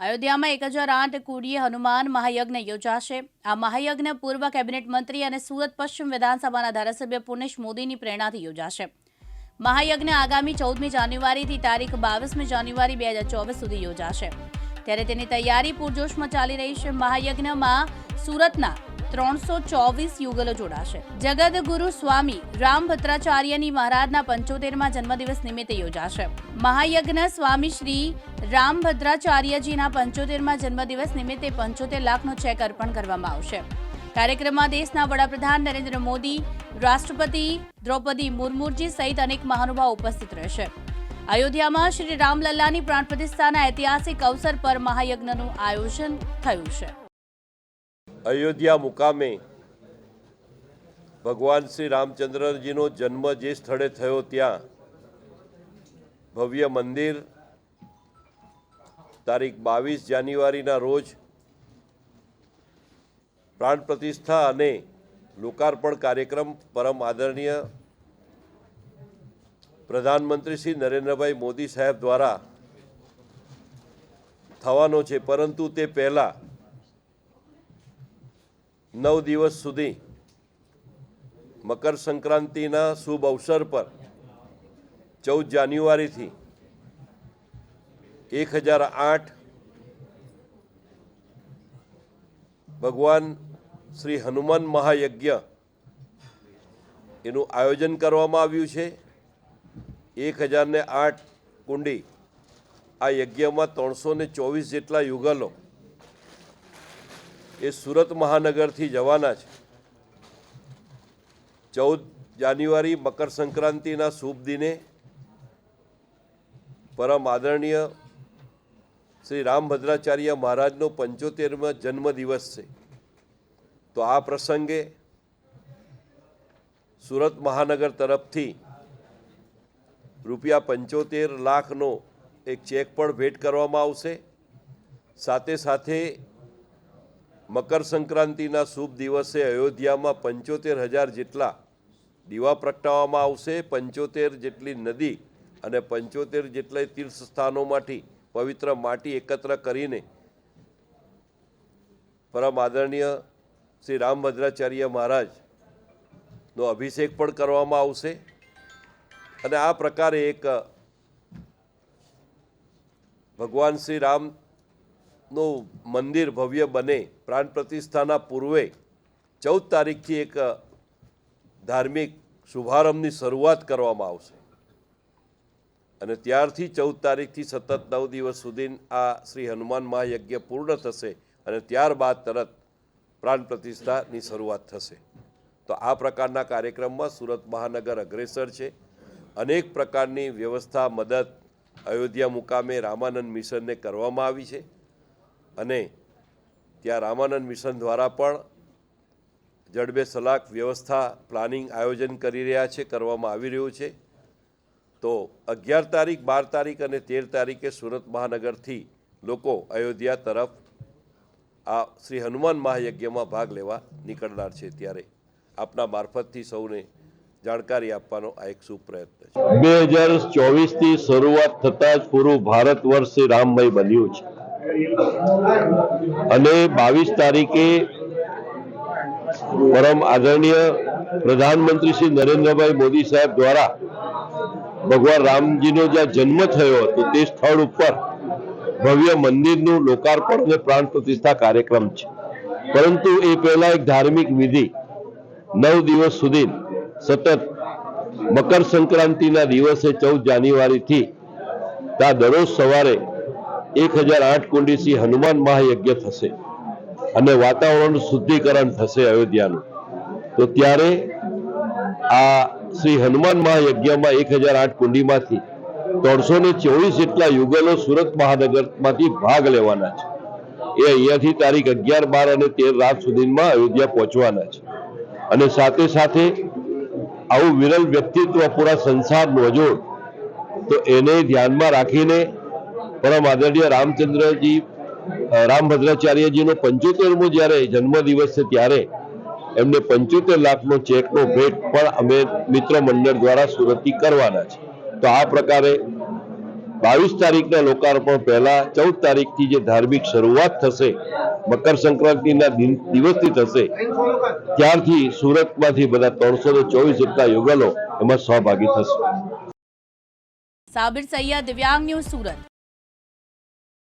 અયોધ્યામાં એક હજાર આઠ કુડીએ હનુમાન મહાયજ્ઞ યોજાશે. આ મહાયજ્ઞ પૂર્વ કેબિનેટ મંત્રી અને સુરત પશ્ચિમ વિધાનસભાના ધારાસભ્ય પુનેશ મોદીની પ્રેરણાથી યોજાશે. મહાયજ્ઞ આગામી ચૌદમી જાન્યુઆરીથી તારીખ બાવીસમી જાન્યુઆરી બે હજાર ચોવીસ સુધી યોજાશે. ત્યારે તેની તૈયારી પૂરજોશમાં ચાલી રહી છે. મહાયજ્ઞમાં સુરતના ત્રણસો ચોવીસ યુગલો જોડાશે. જગદગુરુ સ્વામી રામ ભદ્રાચાર્યની મહારાજના પંચોતેરમાં જન્મદિવસ નિમિત્તે યોજાશે. મહાયજ્ઞ સ્વામી શ્રી રામ ભદ્રાચાર્યજીના પંચોતેરમાં જન્મદિવસ નિમિત્તે પંચોતેર લાખનો ચેક અર્પણ કરવામાં આવશે. કાર્યક્રમમાં દેશના વડાપ્રધાન નરેન્દ્ર મોદી, રાષ્ટ્રપતિ દ્રૌપદી મુર્મુજી સહિત અનેક મહાનુભાવ ઉપસ્થિત રહેશે. અયોધ્યામાં શ્રી રામલલ્લાની પ્રાણ પ્રતિષ્ઠાના ઐતિહાસિક અવસર પર મહાયજ્ઞનું આયોજન થયું છે. અયોધ્યા મુકામે ભગવાન શ્રી રામચંદ્રજીનો જન્મ જે સ્થળે થયો ત્યાં, ભવ્ય મંદિર, તારીખ બાવીસ જાન્યુઆરીના રોજ પ્રાણ પ્રતિષ્ઠા અને લોકાર્પણ કાર્યક્રમ પરમ આદરણીય પ્રધાનમંત્રી શ્રી નરેન્દ્રભાઈ મોદી સાહેબ દ્વારા થવાનો છે. પરંતુ તે પહેલાં નવ દિવસ સુધી મકર સંક્રાંતિના શુભ અવસર પર ચૌદ જાન્યુઆરીથી એક હજાર આઠ ભગવાન શ્રી હનુમાન મહાયજ્ઞ એનું આયોજન કરવામાં આવ્યું છે. એક હજારને આઠ કુંડી આ યજ્ઞમાં ત્રણસો ચોવીસ જેટલા યુગલો એ સુરત મહાનગરથી જવાના છે. ચૌદ જાન્યુઆરી મકર સંક્રાંતિના શુભ દિને પરમ આદરણીય શ્રી રામભદ્રાચાર્ય મહારાજનો પંચોતેરમો જન્મદિવસ છે. તો આ પ્રસંગે સુરત મહાનગર તરફથી રૂપિયા પંચોતેર લાખનો એક ચેક પણ ભેટ કરવામાં આવશે. સાથે સાથે મકર સંક્રાંતિના શુભ દિવસે અયોધ્યામાં પંચોતેર હજાર જેટલા દીવા પ્રગટાવવામાં આવશે. પંચોતેર જેટલી નદી અને પંચોતેર જેટલા તીર્થ સ્થાનોમાંથી પવિત્ર માટી એકત્ર કરીને પરમ આદરણીય શ્રી રામભદ્રાચાર્ય મહારાજનો અભિષેક પણ કરવામાં આવશે. અને આ પ્રકારે એક ભગવાન શ્રી રામ નું મંદિર ભવ્ય બને. પ્રાણ પ્રતિષ્ઠાના પૂર્વે ચૌદ તારીખથી એક ધાર્મિક શુભારંભની શરૂઆત કરવામાં આવશે. અને ત્યારથી ચૌદ તારીખથી સતત નવ દિવસ સુધી આ શ્રી હનુમાન મહાયજ્ઞ પૂર્ણ થશે અને ત્યારબાદ તરત પ્રાણ પ્રતિષ્ઠાની શરૂઆત થશે. તો આ પ્રકારના કાર્યક્રમમાં સુરત મહાનગર અગ્રેસર છે. અનેક પ્રકારની વ્યવસ્થા, મદદ, અયોધ્યા મુકામે રામાનંદ મિશનને કરવામાં આવી છે. અને ત્યાં રામાનંદ મિશન દ્વારા પણ જડબે સલાક વ્યવસ્થા પ્લાનિંગ આયોજન કરી રહ્યા છે, કરવામાં આવી રહ્યું છે. તો અગિયાર તારીખ, બાર તારીખ અને તેર તારીખે સુરત મહાનગરથી લોકો અયોધ્યા તરફ આ શ્રી હનુમાન મહાયજ્ઞમાં ભાગ લેવા નીકળનાર છે ત્યારે આપના મારફતથી સૌને જાણકારી આપવાનો આ એક સુપ્રયત્ન પ્રયત્ન છે. બે હજાર ચોવીસથી શરૂઆત થતા જ પૂરું ભારત વર્ષ રામમય બન્યું છે. અને બાવીસ તારીખે પરમ આદરણીય પ્રધાનમંત્રી શ્રી નરેન્દ્રભાઈ મોદી સાહેબ દ્વારા ભગવાન રામજીનો જ્યાં જન્મ થયો હતો, તે સ્થળ ઉપર ભવ્ય મંદિરનું લોકાર્પણ અને પ્રાણ પ્રતિષ્ઠા કાર્યક્રમ છે. પરંતુ એ પહેલા એક ધાર્મિક વિધિ, નવ દિવસ સુધી સતત મકર સંક્રાંતિના દિવસે ચૌદ જાન્યુઆરીથી ત્યાં દરરોજ સવારે એક હજાર આઠ કુંડીસી હનુમાન મહાયજ્ઞ થશે અને વાતાવરણ શુદ્ધિકરણ થશે અયોધ્યાનું. તો ત્યારે આ શ્રી હનુમાન મહાયજ્ઞમાં એક હજાર આઠ કુંડીમાંથી ત્રણસો ને ચોવીસ જેટલા યુગલો સુરત મહાનગરમાંથી ભાગ લેવાના છે. એ અહીંયાથી તારીખ અગિયાર બાર અને તેર રાત સુધીમાં અયોધ્યા પહોંચવાના છે. અને સાથે સાથે આવું વિરલ વ્યક્તિત્વ પૂરા સંસાર નોજો તો એને ધ્યાનમાં રાખીને પરમ આદરણીય રામચંદ્રજી રામભદ્રાચાર્યજીનો પંચોતેરમો જ્યારે જન્મદિવસ છે ત્યારે એમને પંચોતેર લાખનો ચેકનો ભેટ પણ અમે મિત્ર મંડળ દ્વારા સુરતથી કરવાના છે. તો આ પ્રકારે બાવીસ તારીખના લોકાર્પણ પહેલા, ચૌદ તારીખથી જે ધાર્મિક શરૂઆત થશે, મકર સંક્રાંતિના દિવસથી થશે, ત્યારથી સુરતમાંથી બધા ત્રણસો ને ચોવીસ જેટલા યુગલો એમાં સહભાગી થશે. સાબિર સૈયા દિવ્યાંગ ન્યૂઝ સુરત.